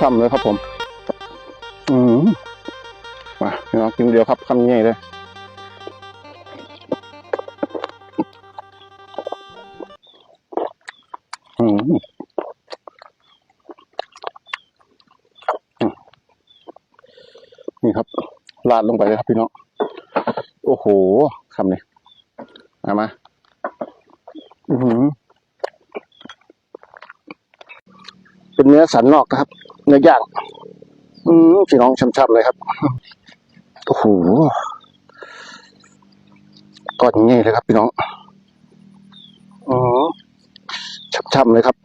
ช่ำๆเลยครับผม อืมมาพี่น้องกินเดียวครับคำใหญ่เลยอืมนี่ครับลาดลงไปเลยครับพี่น้อง โอ้โหคำนี้มามา อือหือเป็นเนื้อสันนอกนะครับ เนื้อย่าง อืมพี่น้องช้ำๆเลยครับ โอ้โหก้อนอย่างนี้เลยครับพี่น้อง อืมช้ำๆเลยครับ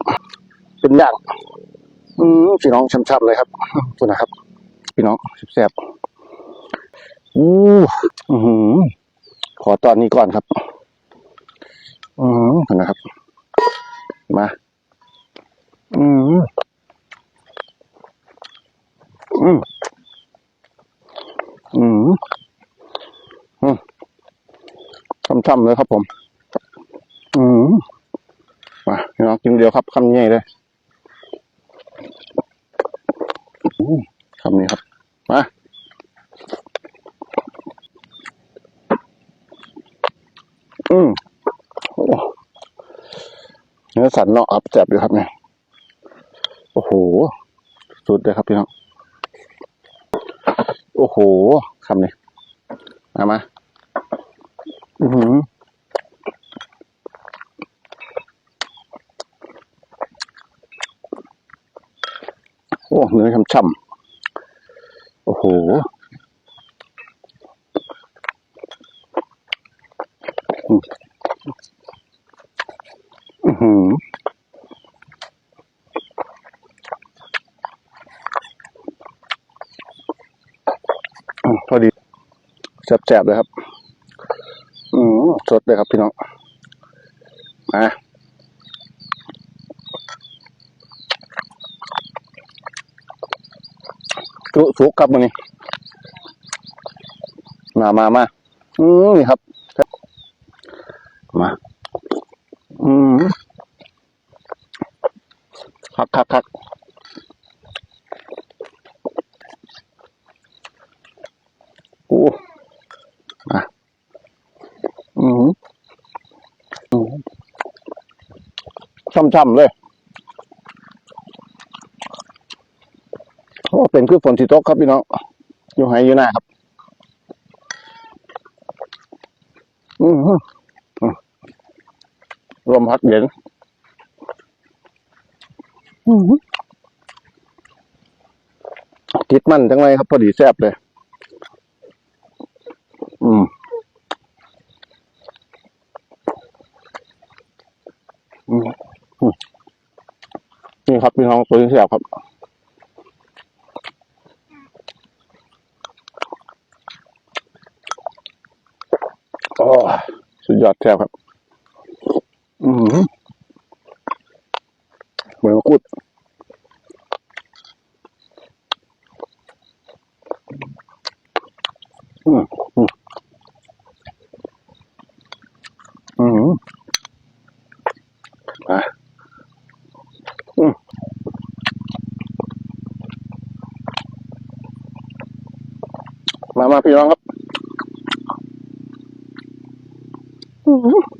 เป็นย่าง อืมพี่น้องช้ำๆเลยครับตัวนะครับ พี่น้องแซ่บๆอู้อือหือขอตอนนี้ก่อนครับ อืมนะครับ มา อืม อืมอืมอืมช่ำๆเลยครับผม อืมมาพี่น้องกินเดียวครับคำใหญ่เลยคำนี้ครับ มาอืมโอ้เนื้อสันเนาะอับแจ็บอยู่ครับเนี่ย โอ้โห สุดเลยครับพี่น้อง โอ้โหคำนี้มามาอือหือโอ้เนื้อช่ำๆโอ้โหอือหือ พอดีแซ่บๆเลยครับ อืมสดเลยครับพี่น้องมาจุสุกครับมันนี้มามามาอืมนี่ครับ มา อืมคักคักคักโอ้มาอืมช่ำๆเลย โอ้ เป็นคือฝนที่ตกครับพี่น้อง อยู่ไหอยู่หน้าครับ อืมอืมลมพัดเย็นอืมติดมันจังไรครับ พอดีแซบเลย อืมอืมอืมนี่ครับพี่น้องตัวนี้แซ่บครับโอ้สุดยอดแซ่บครับ อืมเหมือนมะกรูดอืมอืมอืมมาอืม มามาพี่น้องครับอืม